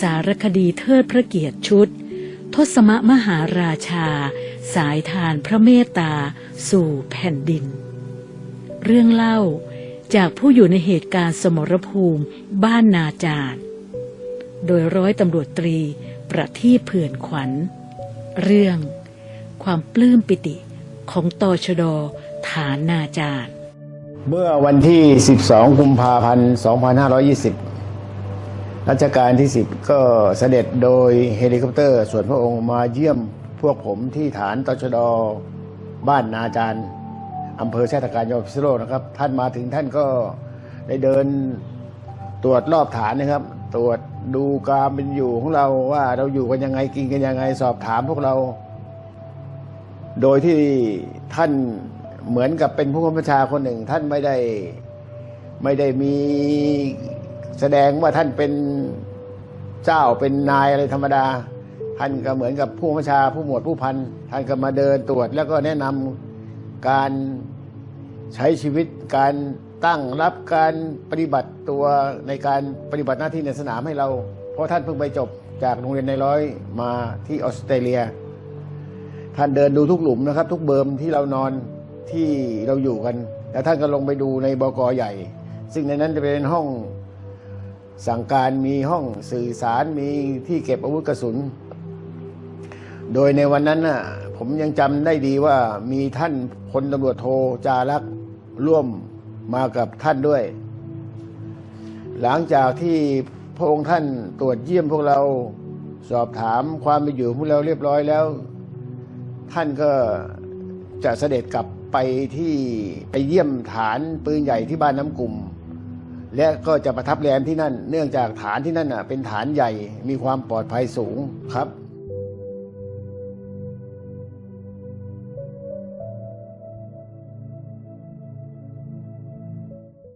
สารคดีเทิดพระเกียรติชุด ทศมมหาราชา สายทานพระเมตตา สู่แผ่นดิน เรื่องเล่าจากผู้อยู่ในเหตุการณ์สมรภูมิบ้านนาจารโดยร้อยตำรวจตรี ประทีปเผื่อนขวัญ เรื่อง ความปลื้มปิติของตอชดฐานนาจารเมื่อวันที่ 12 กุมภาพันธ์ 2520 รัชกาลที่ 10 ก็เสด็จโดยเฮลิคอปเตอร์ ส่วนพระองค์มาเยี่ยมพวกผมที่ฐานตชดบ้านนาจารย์อำเภอชาติการจังหวัดพิษณุโลนะครับ ท่านมาถึงท่านก็ได้เดินตรวจรอบฐานนะครับ ตรวจดูการเป็นอยู่ของเราว่าเราอยู่กันยังไงกินกันยังไงสอบถามพวกเรา โดยที่ท่านเหมือนกับเป็นผู้บัญชาคนหนึ่ง ท่านไม่ได้ไม่ได้มี แสดงว่าท่านเป็นเจ้าเป็นนายอะไรธรรมดา ท่านก็เหมือนกับผู้บัญชาผู้หมวดผู้พันท่านก็มาเดินตรวจ แล้วก็แนะนำการใช้ชีวิตการตั้งรับการปฏิบัติตัวในการปฏิบัติหน้าที่ในสนามให้เรา เพราะท่านเพิ่งไปจบจากโรงเรียนในร้อยมาที่ออสเตรเลีย ท่านเดินดูทุกหลุมนะครับ ทุกเบิร์มที่เรานอนที่เราอยู่กัน แล้วท่านก็ลงไปดูในบกใหญ่ ซึ่งในนั้นจะเป็นห้อง สั่งการมีห้องสื่อสารมีที่เก็บอาวุธกระสุน โดยในวันนั้นน่ะผมยังจำได้ดีว่ามีท่านพลตำรวจโทจารักษ์ร่วมมากับท่านด้วย หลังจากที่พระองค์ท่านตรวจเยี่ยมพวกเราสอบถามความเป็นอยู่พวกเราเรียบร้อยแล้ว ท่านก็จะเสด็จกลับไปที่ไปเยี่ยมฐานปืนใหญ่ที่บ้านน้ำกลุ่ม และก็จะประทับแรมที่นั่น เนื่องจากฐานที่นั่นน่ะเป็นฐานใหญ่มีความปลอดภัยสูงครับ